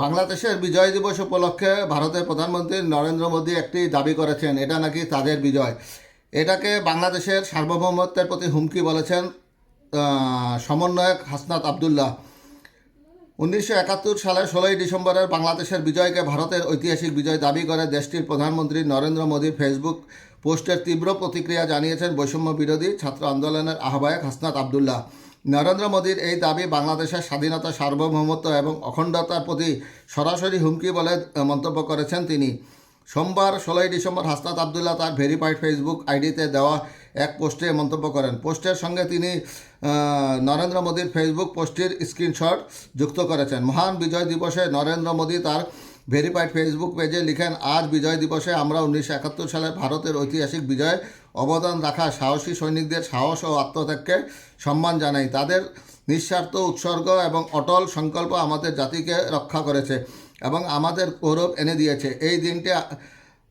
বাংলাদেশের বিজয় দিবস উপলক্ষে ভারতের প্রধানমন্ত্রী নরেন্দ্র মোদী একটি দাবি করেছেন, এটা নাকি তাদের বিজয়। এটাকে বাংলাদেশের সার্বভৌমত্বের প্রতি হুমকি বলেছেন সমন্বয়ক হাসনাত আবদুল্লাহ। উনিশশো একাত্তর সালের ষোলোই ডিসেম্বরের বাংলাদেশের বিজয়কে ভারতের ঐতিহাসিক বিজয় দাবি করে দেশটির প্রধানমন্ত্রী নরেন্দ্র মোদী ফেসবুক পোস্টের তীব্র প্রতিক্রিয়া জানিয়েছেন বৈষম্য বিরোধী ছাত্র আন্দোলনের আহ্বায়ক হাসনাত আবদুল্লাহ। নরেন্দ্র মোদীর এই দাবি বাংলাদেশের স্বাধীনতা, সার্বভৌমত্ব এবং অখণ্ডতার প্রতি সরাসরি হুমকি বলে মন্তব্য করেছেন তিনি। সোমবার ষোলোই ডিসেম্বর হাসনাত আবদুল্লাহ তার ভেরিফাইড ফেসবুক আইডিতে দেওয়া এক পোস্টে মন্তব্য করেন। পোস্টের সঙ্গে তিনি নরেন্দ্র মোদীর ফেসবুক পোস্টের স্ক্রিনশট যুক্ত করেছেন। মহান বিজয় দিবসে নরেন্দ্র মোদী তার ভেরিফাইড ফেসবুক পেজে লিখেন, আজ বিজয় দিবসে আমরা উনিশশো একাত্তর সালে ভারতের ঐতিহাসিক বিজয়ে অবদান রাখা সাহসী সৈনিকদের সাহস ও আত্মত্যাগকে সম্মান জানাই। তাদের নিঃস্বার্থ উৎসর্গ এবং অটল সংকল্প আমাদের জাতিকে রক্ষা করেছে এবং আমাদের গৌরব এনে দিয়েছে। এই দিনটি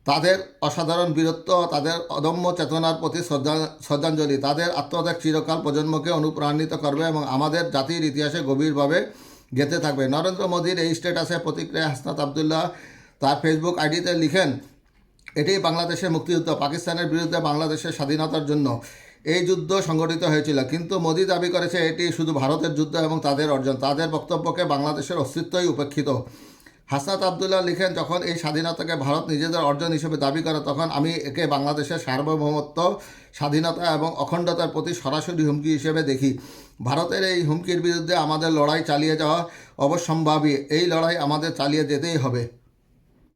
তাদের অসাধারণ বীরত্ব, তাদের অদম্য চেতনার প্রতি শ্রদ্ধা, শ্রদ্ধাঞ্জলি। তাদের আত্মত্যাগ চিরকাল প্রজন্মকে অনুপ্রাণিত করবে এবং আমাদের জাতির ইতিহাসে গভীরভাবে গেঁথে থাকবে। নরেন্দ্র মোদীর এই স্ট্যাটাসে প্রতিক্রিয়া হাসনাত আবদুল্লাহ তার ফেসবুক আইডিতে লিখেন, এটি বাংলাদেশের মুক্তিযুদ্ধ, পাকিস্তানের বিরুদ্ধে বাংলাদেশের স্বাধীনতার জন্য এই যুদ্ধ সংগঠিত হয়েছিল। কিন্তু মোদী দাবি করেছে, এটি শুধু ভারতের যুদ্ধ এবং তাদের অর্জন। তাদের বক্তব্যকে বাংলাদেশের অস্তিত্বই উপেক্ষিত। হাসনাত আবদুল্লাহ লিখেন, যখন এই স্বাধীনতাকে ভারত নিজেদের অর্জন হিসেবে দাবি করে, তখন আমি একে বাংলাদেশের সার্বভৌমত্ব, স্বাধীনতা এবং অখণ্ডতার প্রতি সরাসরি হুমকি হিসেবে দেখি। ভারতের এই হুমকির বিরুদ্ধে আমাদের লড়াই চালিয়ে যাওয়া অবশ্যম্ভাবী। এই লড়াই আমাদের চালিয়ে যেতেই হবে।